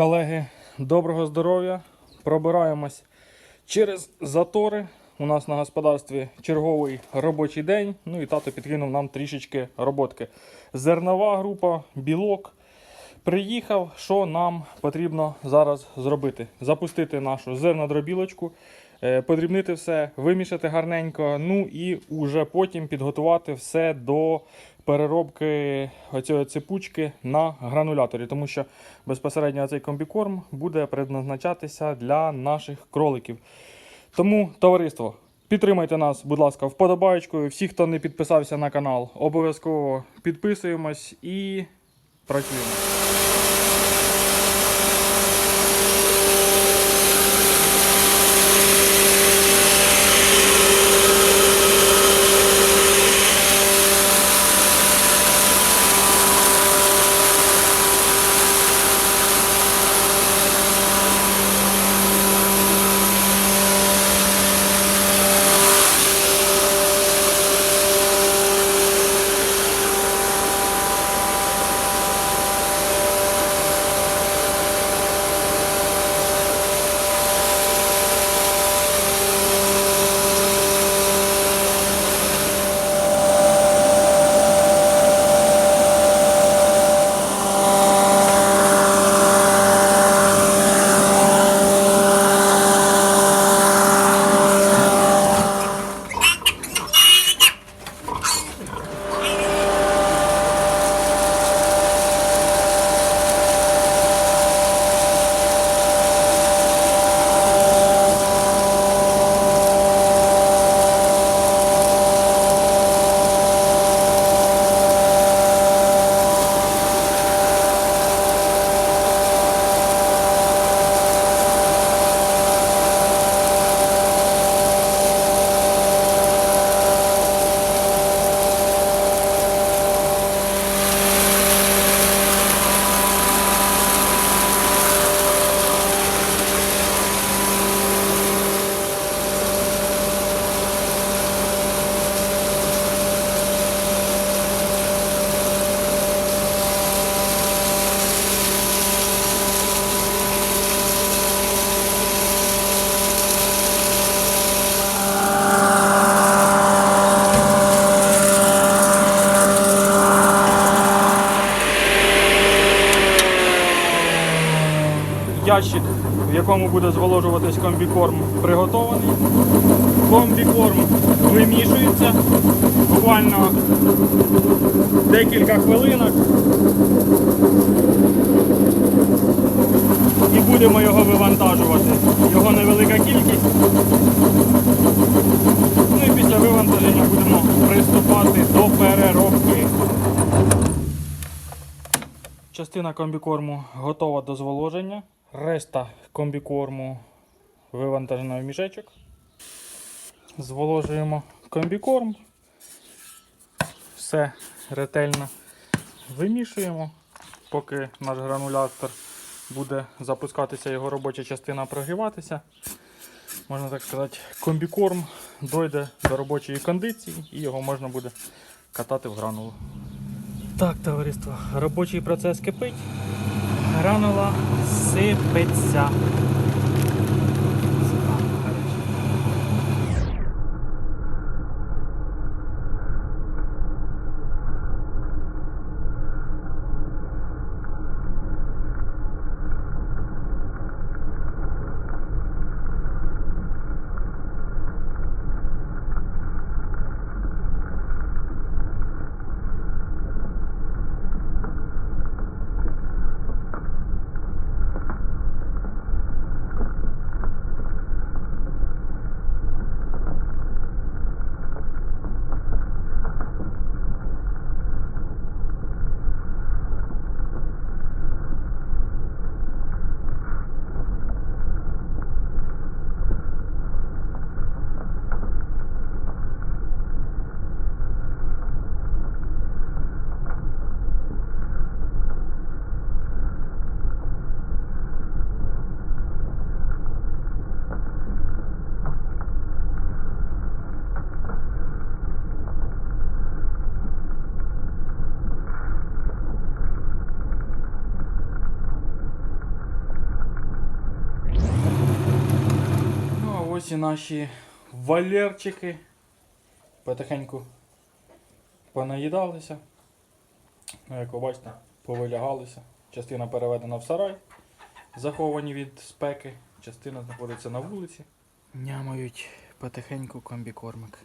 Колеги, доброго здоров'я! Пробираємось через затори. У нас на господарстві черговий робочий день. Ну і тато підкинув нам трішечки роботки. Зернова група, білок. Приїхав, що нам потрібно зараз зробити? Запустити нашу зернодробілочку, е, подрібнити все, вимішати гарненько, ну і уже потім підготувати все до переробки оцієї цепучки на грануляторі, тому що безпосередньо цей комбікорм буде предназначатися для наших кроликів. Тому, товариство, підтримайте нас, будь ласка, вподобаєчкою. Всі, хто не підписався на канал, обов'язково підписуємось і працюємо. Ящик, в якому буде зволожуватись комбікорм, приготований. Комбікорм вимішується буквально декілька хвилинок. І будемо його вивантажувати. Його невелика кількість. Ну і після вивантаження будемо приступати до переробки. Частина комбікорму готова до зволоження. Решта комбікорму вивантажена в мішечок. Зволожуємо комбікорм. Все ретельно вимішуємо, поки наш гранулятор буде запускатися, його робоча частина прогріватися. Можна так сказати, комбікорм дойде до робочої кондиції і його можна буде катати в гранулу. Так, товариство, робочий процес кипить. Гранула сипеться. Ось наші валерчики. Потихеньку понаїдалися. Ну, як ви бачите, повилягалися. Частина переведена в сарай, заховані від спеки, частина знаходиться на вулиці. Нямають потихеньку комбікормик.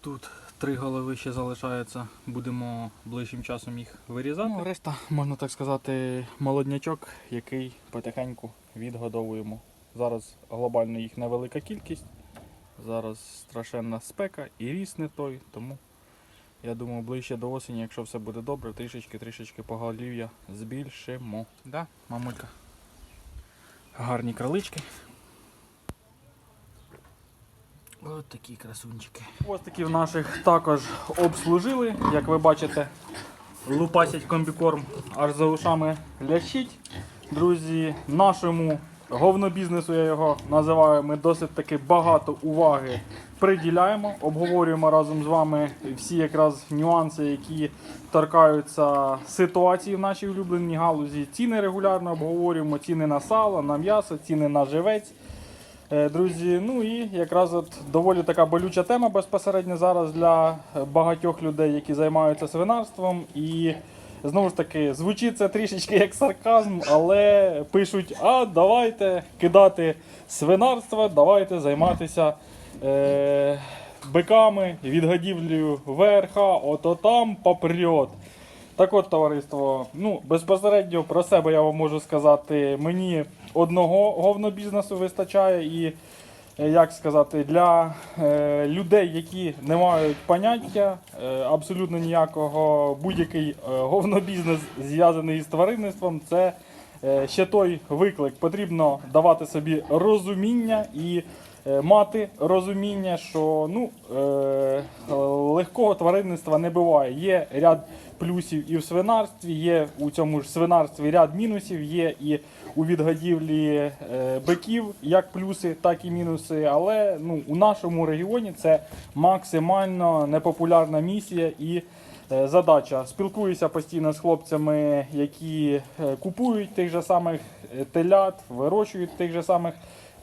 Тут три голови ще залишається, будемо ближчим часом їх вирізати. Ну, решта, можна так сказати, молоднячок, який потихеньку відгодовуємо. Зараз глобально їх невелика кількість. Зараз страшенна спека і ріс не той, тому я думаю, ближче до осені, якщо все буде добре, трішечки-трішечки поголів'я збільшимо. Да, мамулька? Гарні кролички. Ось такі красунчики. Ось такі в наших також обслужили, як ви бачите, лупасять комбікорм аж за ушами лящить. Друзі, нашому говнобізнесу, я його називаю, ми досить таки багато уваги приділяємо, обговорюємо разом з вами всі якраз нюанси, які торкаються ситуації в нашій улюбленій галузі. Ціни регулярно обговорюємо, ціни на сало, на м'ясо, ціни на живець. Е, Друзі, ну і якраз от доволі така болюча тема безпосередньо зараз для багатьох людей, які займаються свинарством. І знову ж таки, звучить це трішечки як сарказм, але пишуть: а давайте кидати свинарство, давайте займатися е, биками, відгодівлею ВРХ, ото там попрет. Так от, товариство, ну, безпосередньо про себе я вам можу сказати, мені одного говнобізнесу вистачає і, як сказати, для е, людей, які не мають поняття е, абсолютно ніякого, будь-який е, говнобізнес зв'язаний з тваринництвом, це е, ще той виклик. Потрібно давати собі розуміння і е, мати розуміння, що ну, е, легкого тваринництва не буває. Є ряд плюсів і в свинарстві, є у цьому ж свинарстві ряд мінусів, є і у відгодівлі е, биків як плюси, так і мінуси. Але ну, у нашому регіоні це максимально непопулярна місія і е, задача. Спілкуюся постійно з хлопцями, які е, купують тих же самих е, телят, вирощують тих же самих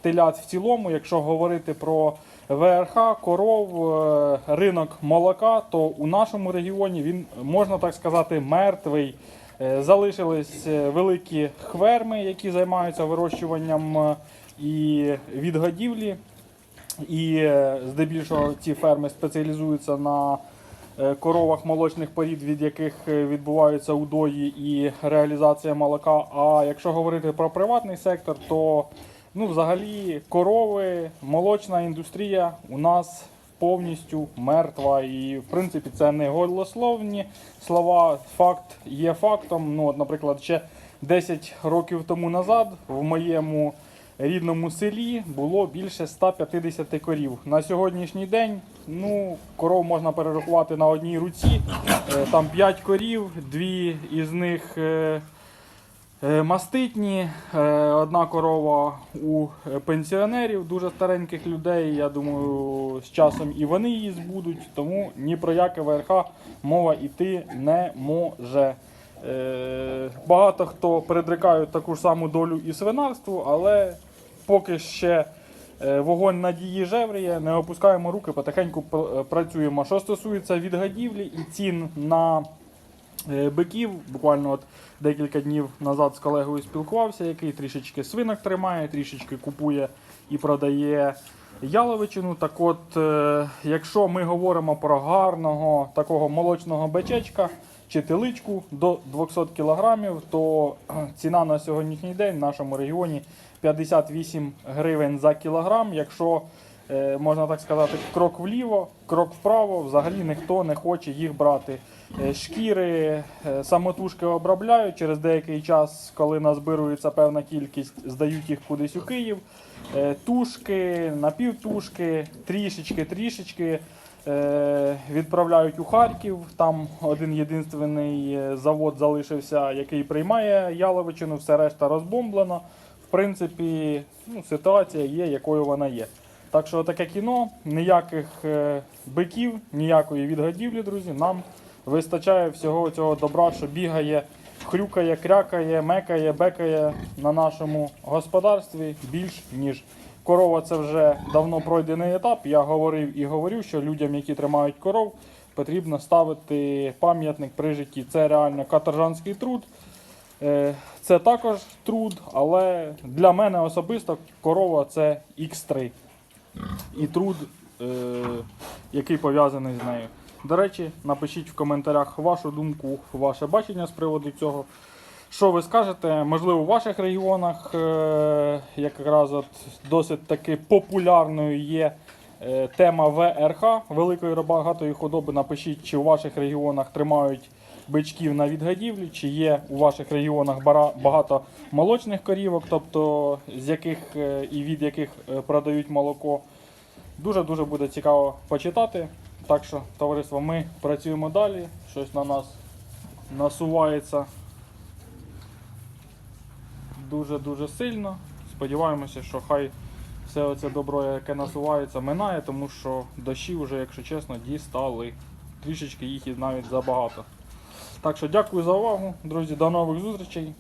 телят в цілому. Якщо говорити про ВРХ, коров, е, ринок молока, то у нашому регіоні він можна так сказати мертвий. Е, Залишились е, великі хверми, які займаються вирощуванням і відгодівлі. І здебільшого ці ферми спеціалізуються на коровах молочних порід, від яких відбуваються удої і реалізація молока. А якщо говорити про приватний сектор, то ну, взагалі корови, молочна індустрія у нас повністю мертва. І в принципі це не голословні слова. Факт є фактом. Ну, от, наприклад, ще 10 років тому назад в моєму рідному селі було більше 150 корів. На сьогоднішній день ну, коров можна перерахувати на одній руці. Е, Там 5 корів, дві із них. Е, Маститні, е, одна корова у пенсіонерів, дуже стареньких людей. Я думаю, з часом і вони її збудуть, тому ні про яке ВРХ мова йти не може. Е, Багато хто предрикають таку ж саму долю і свинарству, але поки ще вогонь надії жевріє, не опускаємо руки, потихеньку працюємо. Що стосується відгодівлі і цін на биків. Буквально от декілька днів назад з колегою спілкувався, який трішечки свинок тримає, трішечки купує і продає яловичину. Так от, е, якщо ми говоримо про гарного такого молочного бичечка чи теличку до 200 кг, то е, ціна на сьогоднішній день в нашому регіоні 58 гривень за кілограм. Якщо е, можна так сказати, крок вліво, крок вправо, взагалі ніхто не хоче їх брати. Е, Шкіри е, самотужки обробляють через деякий час, коли назбирується певна кількість, здають їх кудись у Київ. Е, Тушки, напівтушки, трішечки-трішечки е, відправляють у Харків. Там один єдинственний е, завод залишився, який приймає яловичину, все решта розбомблено. В принципі, ну, ситуація є, якою вона є. Так що таке кіно, ніяких е, биків, ніякої відгодівлі, друзі, нам вистачає всього цього добра, що бігає, хрюкає, крякає, мекає, бекає на нашому господарстві більш ніж корова це вже давно пройдений етап. Я говорив і говорю, що людям, які тримають коров, потрібно ставити пам'ятник при житті. Це реально каторжанський труд. Е, Це також труд, але для мене особисто корова це X3 і труд, е, який пов'язаний з нею. До речі, напишіть в коментарях вашу думку, ваше бачення з приводу цього. Що ви скажете? Можливо, в ваших регіонах е, якраз от досить таки популярною є е, тема ВРХ великої рогатої худоби. Напишіть, чи у ваших регіонах тримають бичків на відгадівлі, чи є у ваших регіонах багато молочних корівок, тобто з яких е, і від яких е, продають молоко. Дуже-дуже буде цікаво почитати. Так що, товариство, ми працюємо далі. Щось на нас насувається дуже-дуже сильно. Сподіваємося, що хай все оце добро, яке насувається, минає, тому що дощі вже, якщо чесно, дістали. Трішечки їх і навіть забагато. Так що дякую за увагу, друзі. До нових зустрічей.